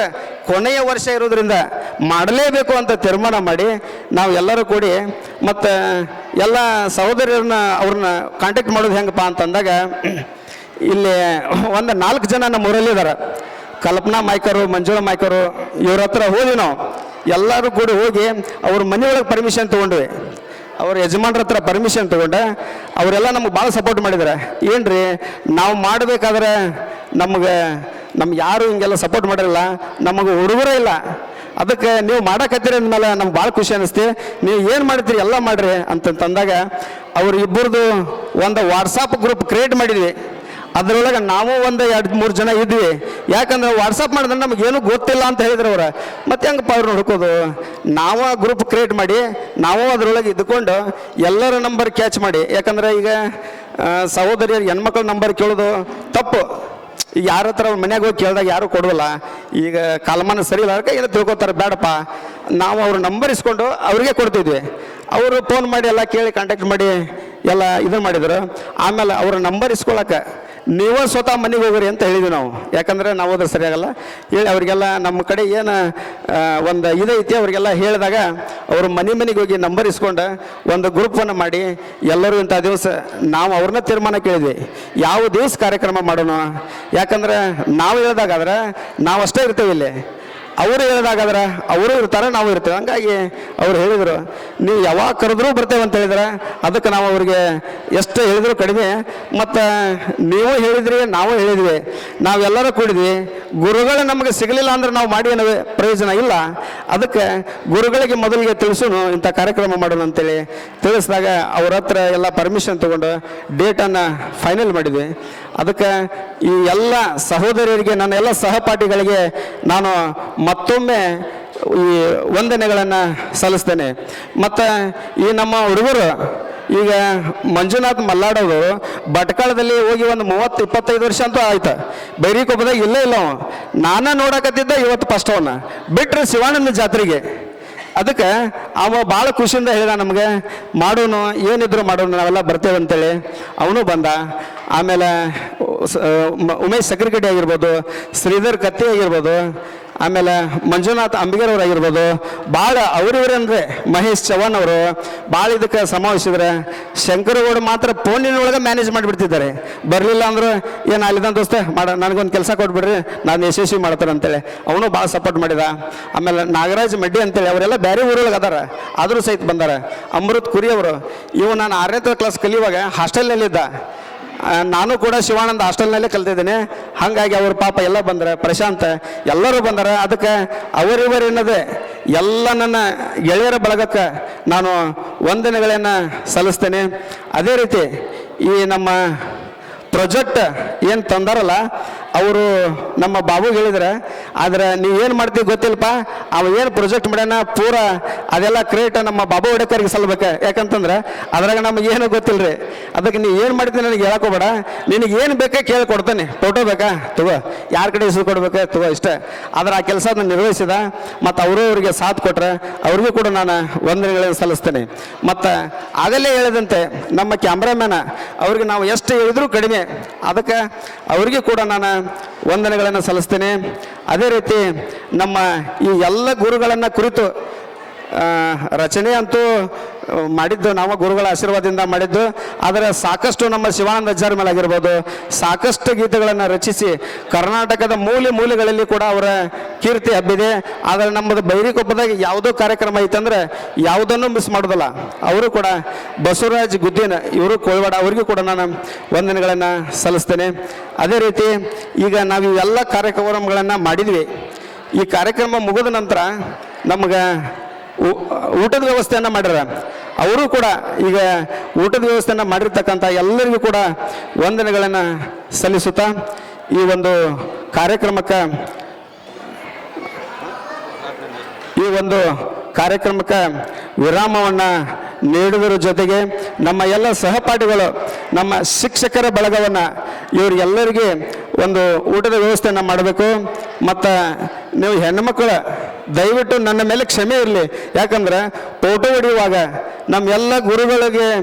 ಕೊನೆಯ ವರ್ಷ ಇರೋದ್ರಿಂದ ಮಾಡಲೇಬೇಕು ಅಂತ ತೀರ್ಮಾನ ಮಾಡಿ ನಾವು ಎಲ್ಲರೂ ಕೂಡಿ ಮತ್ತು ಎಲ್ಲ ಸಹೋದರಿಯರನ್ನ ಅವ್ರನ್ನ ಕಾಂಟ್ಯಾಕ್ಟ್ ಮಾಡೋದು ಹೆಂಗಪ್ಪ ಅಂತಂದಾಗ, ಇಲ್ಲಿ ಒಂದು ನಾಲ್ಕು ಜನ ನಮ್ಮ ಊರಲ್ಲಿ ಇದ್ದಾರೆ ಕಲ್ಪನಾ ಮಾಯ್ಕರು, ಮಂಜುಳ ಮಾಯ್ಕರು, ಇವ್ರ ಹತ್ರ ಹೋದ್ವಿ ನಾವು. ಎಲ್ಲರೂ ಕೂಡ ಹೋಗಿ ಅವ್ರ ಮನೆಯೊಳಗೆ ಪರ್ಮಿಷನ್ ತೊಗೊಂಡ್ವಿ. ಅವ್ರ ಯಜಮಾನ್ರ ಹತ್ರ ಪರ್ಮಿಷನ್ ತೊಗೊಂಡೆ. ಅವರೆಲ್ಲ ನಮ್ಗೆ ಭಾಳ ಸಪೋರ್ಟ್ ಮಾಡಿದ್ದಾರೆ ರೀ ನಾವು ಮಾಡಬೇಕಾದ್ರೆ ನಮಗೆ, ನಮ್ಗೆ ಯಾರು ಹಿಂಗೆಲ್ಲ ಸಪೋರ್ಟ್ ಮಾಡಿರಲ್ಲ, ನಮಗೆ ಹುಡುಗರೇ ಇಲ್ಲ. ಅದಕ್ಕೆ ನೀವು ಮಾಡಕತ್ತೀರಿ ಅಂದಮೇಲೆ ನಮ್ಗೆ ಭಾಳ ಖುಷಿ ಅನಿಸ್ತಿ ನೀವು ಏನು ಮಾಡ್ತೀರಿ ಎಲ್ಲ ಮಾಡಿರಿ ಅಂತಂದಾಗ ಅವ್ರು ಇಬ್ಬರದು ಒಂದು ವಾಟ್ಸಪ್ ಗ್ರೂಪ್ ಕ್ರಿಯೇಟ್ ಮಾಡಿದ್ವಿ. ಅದರೊಳಗೆ ನಾವು ಒಂದು ಎರಡು ಮೂರು ಜನ ಇದ್ವಿ. ಯಾಕಂದ್ರೆ ವಾಟ್ಸಪ್ ಮಾಡಿದ್ರೆ ನಮ್ಗೆ ಏನೂ ಗೊತ್ತಿಲ್ಲ ಅಂತ ಹೇಳಿದ್ರು ಅವ್ರು. ಮತ್ತೆ ಹೆಂಗಪ್ಪ ಅವ್ರು ಹುಡ್ಕೋದು? ನಾವು ಗ್ರೂಪ್ ಕ್ರಿಯೇಟ್ ಮಾಡಿ, ನಾವು ಅದರೊಳಗೆ ಇದ್ಕೊಂಡು ಎಲ್ಲರ ನಂಬರ್ ಕ್ಯಾಚ್ ಮಾಡಿ. ಯಾಕಂದ್ರೆ ಈಗ ಸಹೋದರಿಯರು, ಹೆಣ್ಮಕ್ಳ ನಂಬರ್ ಕೇಳೋದು ತಪ್ಪು. ಈಗ ಯಾರ ಹತ್ರ ಮನ್ಯಾಗ ಹೋಗಿ ಕೇಳಿದಾಗ ಯಾರು ಕೊಡೋಲ್ಲ ಈಗ ಕಾಲಮಾನ ಸರಿ ಇಲ್ಲ ಅದಕ್ಕೆ ಏನೋ ತಿಳ್ಕೊತಾರೆ, ಬೇಡಪ್ಪ. ನಾವು ಅವ್ರ ನಂಬರ್ ಇಸ್ಕೊಂಡು ಅವ್ರಿಗೆ ಕೊಡ್ತಿದ್ವಿ. ಅವರು ಫೋನ್ ಮಾಡಿ ಎಲ್ಲ ಕೇಳಿ ಕಾಂಟ್ಯಾಕ್ಟ್ ಮಾಡಿ ಎಲ್ಲ ಇದನ್ನು ಮಾಡಿದರು. ಆಮೇಲೆ ಅವ್ರ ನಂಬರ್ ಇಸ್ಕೊಳಕ್ಕೆ ನೀವೇ ಸ್ವತಃ ಮನೆಗೆ ಹೋಗ್ರಿ ಅಂತ ಹೇಳಿದ್ವಿ ನಾವು. ಯಾಕಂದ್ರೆ ನಾವು ಹೋದ್ರೆ ಸರಿಯಾಗಲ್ಲ. ಹೇಳಿ ಅವರಿಗೆಲ್ಲ ನಮ್ಮ ಕಡೆ ಏನು ಒಂದು ಇದೈತಿ ಅವರಿಗೆಲ್ಲ ಹೇಳಿದಾಗ ಅವರು ಮನೆ ಮನೆಗೆ ಹೋಗಿ ನಂಬರ್ ಇಸ್ಕೊಂಡು ಒಂದು ಗ್ರೂಪನ್ನು ಮಾಡಿ ಎಲ್ಲರೂ ಇಂಥ ದಿವಸ ನಾವು ಅವ್ರನ್ನ ತೀರ್ಮಾನ ಕೇಳಿದ್ವಿ. ಯಾವ ದಿವಸ ಕಾರ್ಯಕ್ರಮ ಮಾಡೋಣ? ಯಾಕಂದ್ರೆ ನಾವು ಹೇಳ್ದಾಗಾದ್ರೆ ನಾವು ಅಷ್ಟೇ ಇರ್ತೇವೆ ಇಲ್ಲಿ. ಅವರು ಹೇಳಿದಾಗಾದ್ರೆ ಅವರು ಇರ್ತಾರೆ ನಾವು ಇರ್ತೇವೆ. ಹಂಗಾಗಿ ಅವ್ರು ಹೇಳಿದರು, ನೀವು ಯಾವಾಗ ಕರೆದ್ರೂ ಬರ್ತೇವೆ ಅಂತ ಹೇಳಿದ್ರೆ, ಅದಕ್ಕೆ ನಾವು ಅವ್ರಿಗೆ ಎಷ್ಟು ಹೇಳಿದ್ರು ಕಡಿಮೆ. ಮತ್ತು ನೀವು ಹೇಳಿದ್ರಿ, ನಾವು ಹೇಳಿದ್ವಿ. ನಾವೆಲ್ಲರೂ ಕೂಡಿದ್ವಿ. ಗುರುಗಳು ನಮಗೆ ಸಿಗಲಿಲ್ಲ ಅಂದ್ರೆ ನಾವು ಮಾಡಿ ಏನೋ ಪ್ರಯೋಜನ ಇಲ್ಲ. ಅದಕ್ಕೆ ಗುರುಗಳಿಗೆ ಮೊದಲಿಗೆ ತಿಳಿಸೋನು, ಇಂಥ ಕಾರ್ಯಕ್ರಮ ಮಾಡೋಣ ಅಂತೇಳಿ ತಿಳಿಸಿದಾಗ ಅವ್ರ ಹತ್ರ ಎಲ್ಲ ಪರ್ಮಿಷನ್ ತೊಗೊಂಡು ಡೇಟನ್ನು ಫೈನಲ್ ಮಾಡಿದ್ವಿ. ಅದಕ್ಕೆ ಈ ಎಲ್ಲ ಸಹೋದರಿಯರಿಗೆ ನನ್ನ ಎಲ್ಲ ಸಹಪಾಠಿಗಳಿಗೆ ನಾನು ಮತ್ತೊಮ್ಮೆ ಈ ವಂದನೆಗಳನ್ನು ಸಲ್ಲಿಸ್ತೇನೆ. ಮತ್ತು ಈ ನಮ್ಮ ಹುಡುಗರು, ಈಗ ಮಂಜುನಾಥ್ ಮಲ್ಲಾಡೋದು ಭಟ್ಕಳದಲ್ಲಿ ಹೋಗಿ ಒಂದು ಮೂವತ್ತು, ಇಪ್ಪತ್ತೈದು ವರ್ಷ ಅಂತೂ ಆಯ್ತು. ಬೈರಿಕೊಬ್ಬದಾಗ ಇಲ್ಲೇ ಇಲ್ಲ ನಾನು ನಾನ ನೋಡಕತ್ತಿದ್ದ ಇವತ್ತು ಫಸ್ಟ್ ಅವನ್ನ. ಬಿಟ್ರೆ ಶಿವಾನಂದ ಜಾತ್ರೆಗೆ. ಅದಕ್ಕೆ ಅವ ಭಾಳ ಖುಷಿಯಿಂದ ಹೇಳಿದ ನಮಗೆ, ಮಾಡೋನು, ಏನಿದ್ರು ಮಾಡೋನು, ನಾವೆಲ್ಲ ಬರ್ತೇವೆ ಅಂತೇಳಿ. ಅವನು ಬಂದ. ಆಮೇಲೆ ಉಮೇಶ್ ಸಕ್ರಿಕಟ್ಟಿ ಆಗಿರ್ಬೋದು, ಶ್ರೀಧರ್ ಕತ್ತಿ ಆಗಿರ್ಬೋದು ಆಮೇಲೆ ಮಂಜುನಾಥ್ ಅಂಬಿಗರ್ ಅವರಾಗಿರ್ಬೋದು ಭಾಳ ಅವರಿವರೇ ಅಂದರೆ ಮಹೇಶ್ ಚವ್ಹಾಣ್ ಅವರು. ಭಾಳ ಇದಕ್ಕೆ ಸಮಾವೇಶಿದ್ರೆ ಶಂಕರಗೌಡ ಮಾತ್ರ ಫೋನಿನೊಳಗೆ ಮ್ಯಾನೇಜ್ ಮಾಡಿಬಿಡ್ತಿದ್ದಾರೆ. ಬರಲಿಲ್ಲ ಅಂದ್ರೆ, ಏನು ಅಲ್ಲಿದ್ದ ದೋಸ್ತ, ಮಾಡ, ನನಗೊಂದು ಕೆಲಸ ಕೊಟ್ಬಿಡ್ರಿ, ನಾನು ಯಶಸ್ವಿ ಮಾಡ್ತಾರೆ ಅಂತೇಳಿ. ಅವನು ಭಾಳ ಸಪೋರ್ಟ್ ಮಾಡಿದ. ಆಮೇಲೆ ನಾಗರಾಜ್ ಮಡ್ಡಿ ಅಂತೇಳಿ, ಅವರೆಲ್ಲ ಬೇರೆ ಊರೊಳಗೆ ಅದಾರ. ಆದರೂ ಸಹಿತ ಬಂದಾರ. ಅಮೃತ್ ಕುರಿ ಅವರು. ಇವು ನಾನು ಆರನೇ ಕ್ಲಾಸ್ ಕಲಿಯುವಾಗ ಹಾಸ್ಟೆಲ್ನಲ್ಲಿದ್ದ ನಾನು ಕೂಡ ಶಿವಾನಂದ ಹಾಸ್ಟೆಲ್ನಲ್ಲೇ ಕಲ್ತಿದ್ದೇನೆ. ಹಾಗಾಗಿ ಅವ್ರ ಪಾಪ ಎಲ್ಲ ಬಂದ್ರೆ, ಪ್ರಶಾಂತ್, ಎಲ್ಲರೂ ಬಂದಾರ ಅದಕ್ಕೆ ಅವರಿವರೇನದೆ ಎಲ್ಲ ನನ್ನ ಗೆಳೆಯರ ಬಳಗಕ್ಕೆ ನಾನು ವಂದನೆಗಳನ್ನು ಸಲ್ಲಿಸ್ತೇನೆ. ಅದೇ ರೀತಿ ಈ ನಮ್ಮ ಪ್ರೊಜೆಕ್ಟ್ ಏನು ತಂದಾರಲ್ಲ ಅವರು ನಮ್ಮ ಬಾಬು ಹೇಳಿದ್ರೆ, ಆದ್ರೆ ನೀವು ಏನು ಮಾಡ್ತೀವಿ ಗೊತ್ತಿಲ್ಲಪ್ಪ? ಅವ ಏನು ಪ್ರೊಜೆಕ್ಟ್ ಮಾಡ್ಯಾನ? ಪೂರ ಅದೆಲ್ಲ ಕ್ರಿಯೇಟ್ ನಮ್ಮ ಬಾಬು ಹೊಡೆಕರಿಗೆ ಸಲ್ಬೇಕು. ಯಾಕಂತಂದ್ರೆ ಅದ್ರಾಗ ನಮಗೆ ಏನು ಗೊತ್ತಿಲ್ಲ ರೀ ಅದಕ್ಕೆ ನೀವು ಏನು ಮಾಡ್ತೀನಿ ನನಗೆ ಹೇಳಕೋಬೇಡ ನಿನಗೆ ಏನು ಬೇಕಾ ಕೇಳಿ ಕೊಡ್ತೇನೆ. ಫೋಟೋ ಬೇಕಾ? ತಗೋ. ಯಾರ ಕಡೆ ಹೆಸರು ಕೊಡ್ಬೇಕಾ ತಗೋ ಇಷ್ಟೇ. ಆದ್ರೆ ಆ ಕೆಲಸ ನಾನು ನಿರ್ವಹಿಸಿದ, ಮತ್ತು ಅವರು ಅವರಿಗೆ ಸಾಥ್ ಕೊಟ್ರೆ ಅವ್ರಿಗೂ ಕೂಡ ನಾನು ವಂದನೆಗಳನ್ನು ಸಲ್ಲಿಸ್ತೇನೆ. ಮತ್ತು ಆಗಲೇ ಹೇಳಿದಂತೆ ನಮ್ಮ ಕ್ಯಾಮ್ರಾಮ್ಯಾನ ಅವ್ರಿಗೆ ನಾವು ಎಷ್ಟು ಹೇಳಿದ್ರೂ ಕಡಿಮೆ. ಅದಕ್ಕೆ ಅವರಿಗೆ ಕೂಡ ನಾನು ವಂದನೆಗಳನ್ನು ಸಲ್ಲಿಸ್ತೇನೆ. ಅದೇ ರೀತಿ ನಮ್ಮ ಈ ಎಲ್ಲ ಗುರುಗಳನ್ನು ಕುರಿತು ರಚನೆ ಅಂತೂ ಮಾಡಿದ್ದು ನಾವು ಗುರುಗಳ ಆಶೀರ್ವಾದದಿಂದ ಮಾಡಿದ್ದು. ಆದರೆ ಸಾಕಷ್ಟು ನಮ್ಮ ಶಿವಾನಂದ ಅಜ್ಜಾರ್ ಮೇಲೆ ಆಗಿರ್ಬೋದು ಸಾಕಷ್ಟು ಗೀತೆಗಳನ್ನು ರಚಿಸಿ, ಕರ್ನಾಟಕದ ಮೂಲೆ ಮೂಲೆಗಳಲ್ಲಿ ಕೂಡ ಅವರ ಕೀರ್ತಿ ಹಬ್ಬಿದೆ. ಆದರೆ ನಮ್ಮದು ಬೈರಿಕೊಪ್ಪದಾಗ ಯಾವುದೋ ಕಾರ್ಯಕ್ರಮ ಐತಂದ್ರೆ ಯಾವುದನ್ನು ಮಿಸ್ ಮಾಡೋದಿಲ್ಲ. ಅವರು ಕೂಡ ಬಸವರಾಜ್ ಗುದ್ದಿನ, ಇವರು ಕೋಳ್ವಾಡ ಅವರಿಗೂ ಕೂಡ ನಾನು ವಂದನೆಗಳನ್ನು ಸಲ್ಲಿಸ್ತೇನೆ. ಅದೇ ರೀತಿ ಈಗ ನಾವು ಇವೆಲ್ಲ ಕಾರ್ಯಕ್ರಮಗಳನ್ನು ಮಾಡಿದ್ವಿ. ಈ ಕಾರ್ಯಕ್ರಮ ಮುಗಿದ ನಂತರ ನಮ್ಗೆ ಊಟದ ವ್ಯವಸ್ಥೆಯನ್ನು ಮಾಡ್ಯಾರ ಅವರು ಕೂಡ ಈಗ ಊಟದ ವ್ಯವಸ್ಥೆಯನ್ನು ಮಾಡಿರ್ತಕ್ಕಂಥ ಎಲ್ಲರಿಗೂ ಕೂಡ ವಂದನೆಗಳನ್ನು ಸಲ್ಲಿಸುತ್ತಾ ಈ ಒಂದು ಕಾರ್ಯಕ್ರಮಕ್ಕೆ, ಈ ಒಂದು ಕಾರ್ಯಕ್ರಮಕ್ಕೆ ವಿರಾಮವನ್ನು ನೀಡುವುದರ ಜೊತೆಗೆ ನಮ್ಮ ಎಲ್ಲ ಸಹಪಾಠಿಗಳು, ನಮ್ಮ ಶಿಕ್ಷಕರ ಬಳಗವನ್ನು ಇವರಿಗೆಲ್ಲರಿಗೆ ಒಂದು ಊಟದ ವ್ಯವಸ್ಥೆಯನ್ನು ಮಾಡಬೇಕು. ಮತ್ತು ನೀವು ಹೆಣ್ಣುಮಕ್ಕಳು ದಯವಿಟ್ಟು ನನ್ನ ಮೇಲೆ ಕ್ಷಮೆ ಇರಲಿ. ಯಾಕಂದ್ರೆ ಫೋಟೋ ಹೊಡೆಯುವಾಗ ನಮ್ಮೆಲ್ಲ ಗುರುಗಳಿಗೆ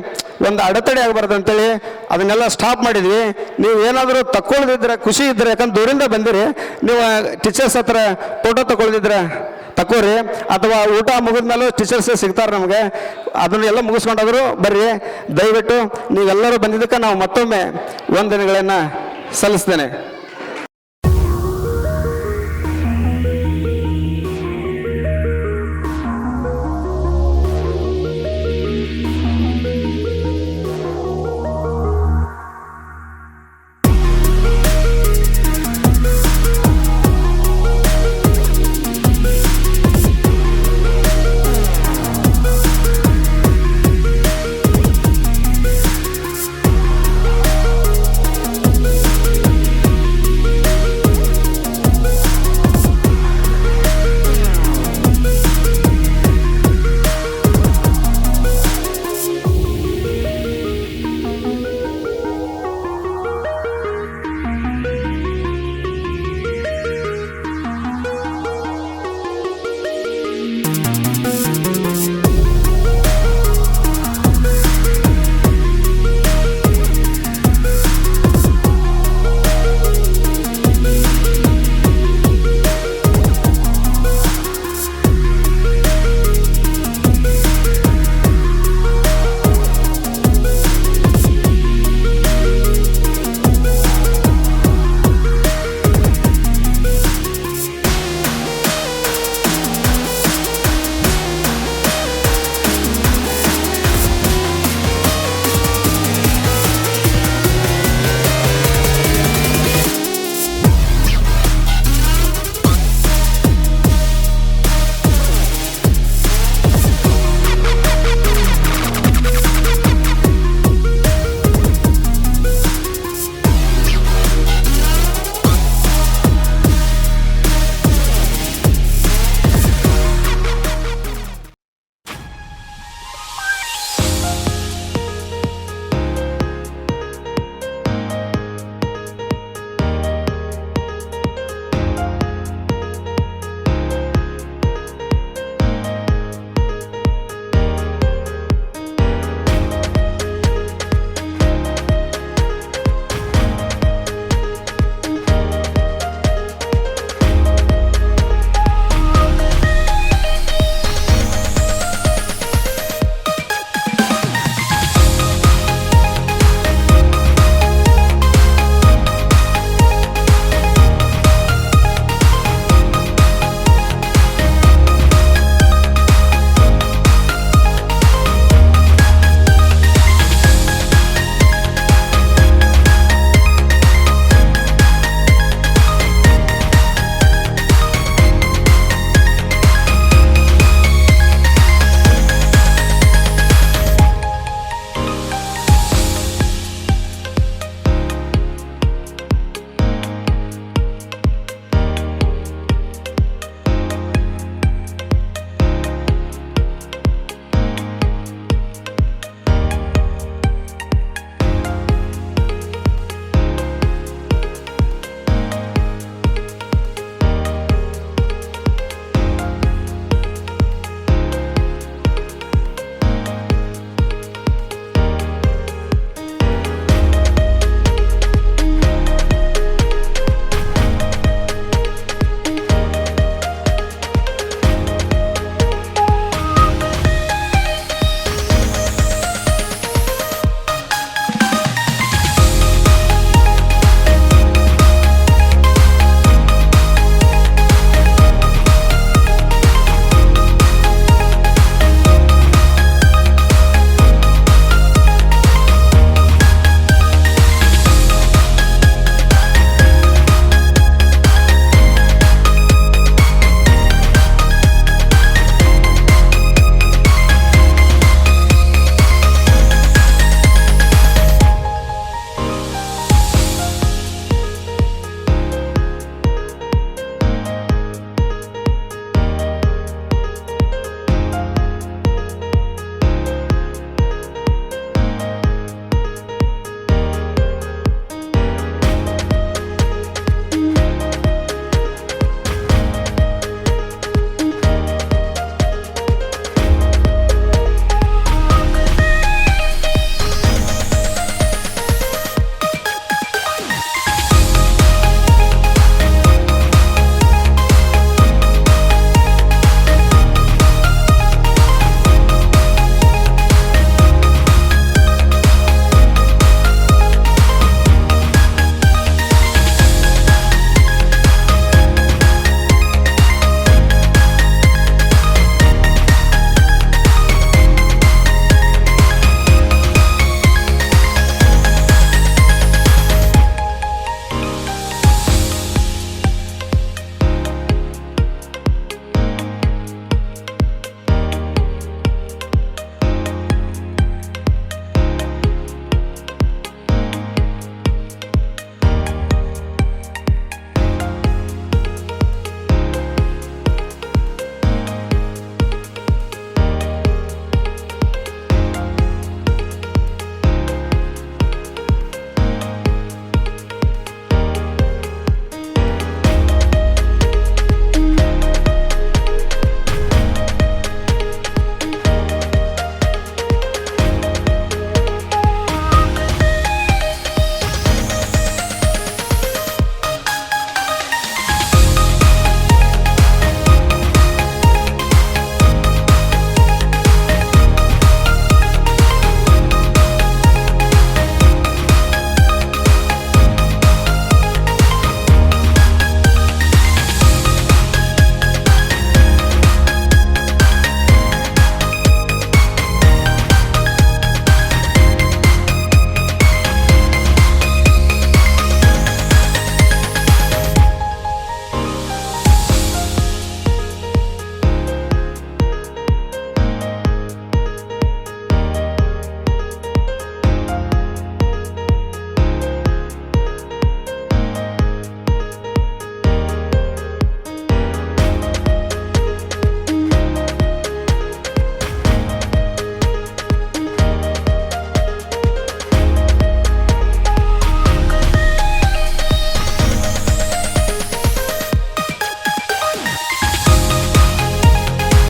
ಒಂದು ಅಡೆತಡೆ ಆಗಬಾರ್ದು ಅಂತೇಳಿ ಅದನ್ನೆಲ್ಲ ಸ್ಟಾಪ್ ಮಾಡಿದ್ವಿ. ನೀವು ಏನಾದರೂ ತಕ್ಕೊಳ್ದಿದ್ರೆ, ಖುಷಿ ಇದ್ದರೆ ಯಾಕಂದ್ರೆ ದೂರಿಂದ ಬಂದಿರಿ. ನೀವು ಟೀಚರ್ಸ್ ಹತ್ರ ಫೋಟೋ ತಗೊಳ್ದಿದ್ರೆ ತಕ್ಕೋರಿ. ಅಥವಾ ಊಟ ಮುಗಿದ್ಮೇಲೂ ಟೀಚರ್ಸ್ ಸಿಗ್ತಾರೆ ನಮಗೆ. ಅದನ್ನೆಲ್ಲ ಮುಗಿಸ್ಕೊಂಡಾದ್ರು ಬರ್ರಿ. ದಯವಿಟ್ಟು ನೀವೆಲ್ಲರೂ ಬಂದಿದ್ದಕ್ಕೆ ನಾವು ಮತ್ತೊಮ್ಮೆ ವಂದನೆಗಳನ್ನು ಸಲ್ಲಿಸ್ತೇನೆ.